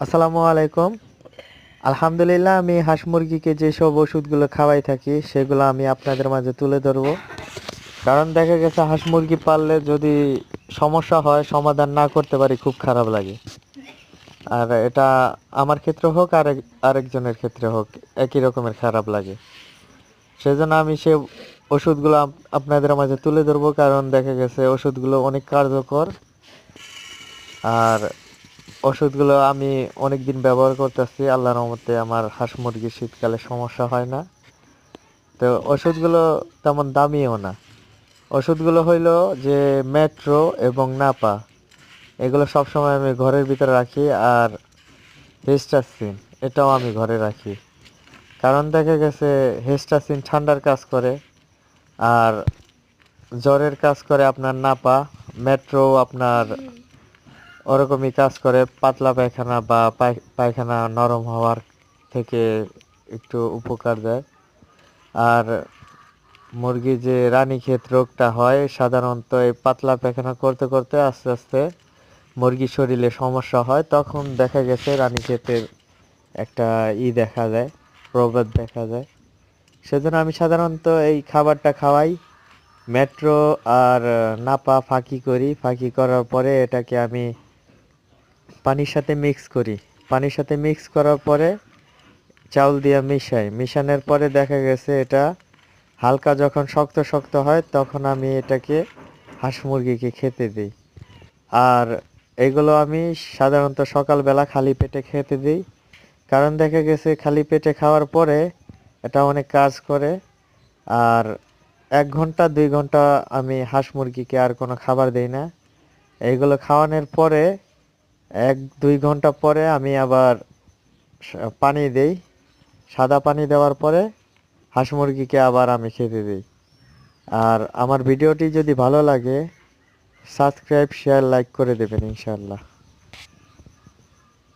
আসসালামু আলাইকুম। আলহামদুলিল্লাহ, আমি হাঁস মুরগিকে যেসব ওষুধগুলো খাওয়াই থাকি, সেগুলো আমি আপনাদের মাঝে তুলে ধরবো। কারণ দেখা গেছে, হাঁস মুরগি পাললে যদি সমস্যা হয়, সমাধান না করতে পারি, খুব খারাপ লাগে। আর এটা আমার ক্ষেত্রে হোক, আর আরেকজনের ক্ষেত্রে হোক, একই রকমের খারাপ লাগে। সেজন্য আমি সে ওষুধগুলো আপনাদের মাঝে তুলে ধরবো, কারণ দেখা গেছে, ওষুধগুলো অনেক কার্যকর। আর ওষুধগুলো আমি অনেকদিন ব্যবহার করতেছি, আল্লাহর রহমতে আমার হাঁস মুরগি শীতকালে সমস্যা হয় না। তো ওষুধগুলো তেমন দামিও না। ওষুধগুলো হইল যে মেট্রো এবং নাপা এগুলো সবসময় আমি ঘরের ভিতরে রাখি আর হেস্টাসিন এটাও আমি ঘরে রাখি। কারণ দেখা গেছে হেস্টাসিন ঠান্ডার কাজ করে আর জ্বরের কাজ করে আপনার নাপা মেট্রো আপনার ওরকমই কাজ করে, পাতলা পায়খানা বা পায়- পায়খানা নরম হওয়ার থেকে একটু উপকার দেয়। আর মুরগি যে রানীক্ষেত রোগটা হয়, সাধারণত এই পাতলা পায়খানা করতে করতে আস্তে আস্তে মুরগির শরীরে সমস্যা হয়। তখন দেখা গেছে রানীক্ষেতের একটা ই দেখা যায়, প্রবাদ দেখা যায়। সেজন্য আমি সাধারণত এই খাবারটা খাওয়াই। মেট্রো আর নাপা ফাঁকি করি। ফাঁকি করার পরে এটাকে আমি পানির সাথে মিক্স করি। পানির সাথে মিক্স করার পরে চাউল দিয়ে মিশাই। মিশানোর পরে দেখা গেছে এটা হালকা যখন শক্ত শক্ত হয়, তখন আমি এটাকে হাঁস মুরগিকে খেতে দিই। আর এগুলো আমি সাধারণত সকালবেলা খালি পেটে খেতে দিই। কারণ দেখা গেছে খালি পেটে খাওয়ার পরে এটা অনেক কাজ করে। আর এক ঘণ্টা, দুই ঘণ্টা আমি হাঁস মুরগিকে আর কোনো খাবার দেই না। এইগুলো খাওয়ানোর পরে এক, দুই ঘণ্টা পরে আমি আবার পানি দেই। সাদা পানি দেওয়ার পরে হাঁস মুরগিকে আবার আমি খেতে দিই। আর আমার ভিডিওটি যদি ভালো লাগে, সাবস্ক্রাইব, শেয়ার, লাইক করে দেবেন ইনশাল্লাহ